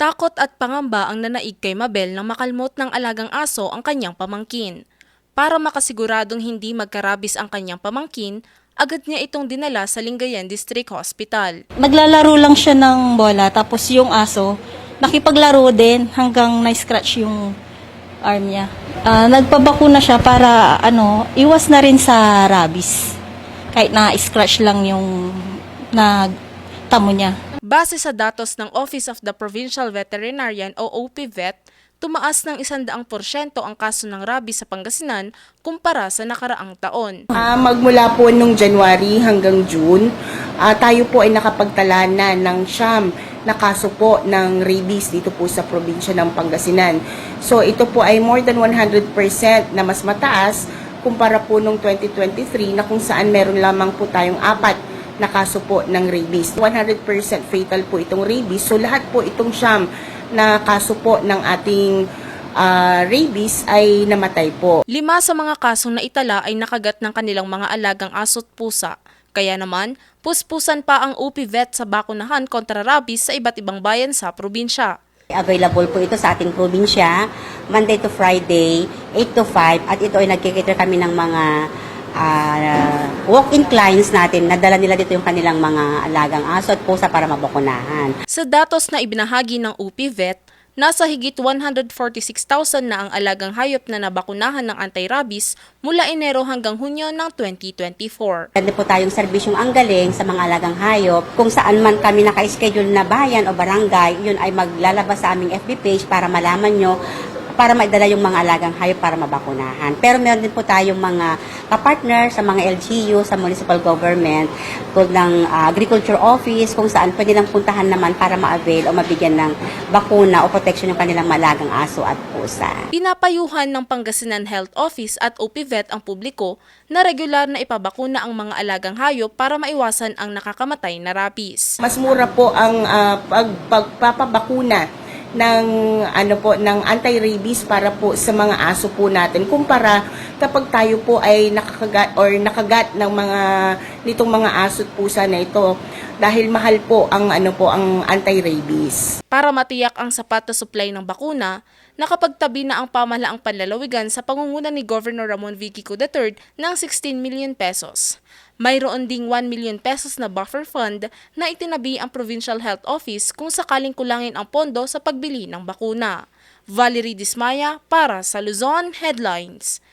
Takot at pangamba ang nanaig kay Mabel nang makalmot ng alagang aso ang kanyang pamangkin. Para makasiguradong hindi magkarabis ang kanyang pamangkin, agad niya itong dinala sa Lingayen District Hospital. Naglalaro lang siya ng bola, tapos yung aso, nakipaglaro din hanggang na-scratch yung arm niya. Ah, nagpabakuna siya para ano, iwas na rin sa rabies. Kahit na-scratch lang yung nagtamo niya. Base sa datos ng Office of the Provincial Veterinarian o OPVET, tumaas ng 100% ang kaso ng rabies sa Pangasinan kumpara sa nakaraang taon. Ah, magmula po nung January hanggang June, ah, tayo po ay nakapagtala na ng siyam na kaso po ng rabies dito po sa probinsya ng Pangasinan. So ito po ay more than 100% na mas mataas kumpara po nung 2023 na kung saan meron lamang po tayong apat na kaso po ng rabies. 100% fatal po itong rabies. So lahat po itong siyam na kaso po ng ating ah, rabies ay namatay po. Lima sa mga kasong naitala ay nakagat ng kanilang mga alagang aso't pusa. Kaya naman, puspusan pa ang UPVET sa bakunahan kontra rabies sa iba't ibang bayan sa probinsya. Available po ito sa ating probinsya, Monday to Friday, 8 to 5, at ito ay nagkikater kami ng mga ah, walk-in clients natin, nadala nila dito yung kanilang mga alagang aso at pusa para mabakunahan. Sa datos na ibinahagi ng UPVET, nasa higit 146,000 na ang alagang hayop na nabakunahan ng anti-rabies mula Enero hanggang Hunyo ng 2024. Pwede po tayong serbisyong ang galing sa mga alagang hayop. Kung saan man kami naka-schedule na bayan o barangay, yun ay maglalabas sa aming FB page para malaman nyo para maidala yung mga alagang hayop para mabakunahan. Pero meron din po tayong mga kapartner sa mga LGU, sa municipal government, tulad ng ah, agriculture office, kung saan pwede lang puntahan naman para ma-avail o mabigyan ng bakuna o protection yung kanilang malagang aso at pusa. Pinapayuhan ng Pangasinan Health Office at OPVET ang publiko na regular na ipabakuna ang mga alagang hayop para maiwasan ang nakakamatay na rabies. Mas mura po ang ah, pag, pagpapabakuna ng ano po ng anti-rabies para po sa mga aso po natin. Kumpara kapag tayo po ay nakakagat or nakagat ng mga nitong mga aso at pusa na ito dahil mahal po ang ano po ang anti-rabies. Para matiyak ang sapat na supply ng bakuna, nakapagtabi na ang pamahalaang panlalawigan sa pangunguna ni Governor Ramon V. Kiko III ng 16 million pesos. Mayroon ding 1 million pesos na buffer fund na itinabi ang Provincial Health Office kung sakaling kulangin ang pondo sa pagbili ng bakuna. Valerie Dismaya para sa Luzon Headlines.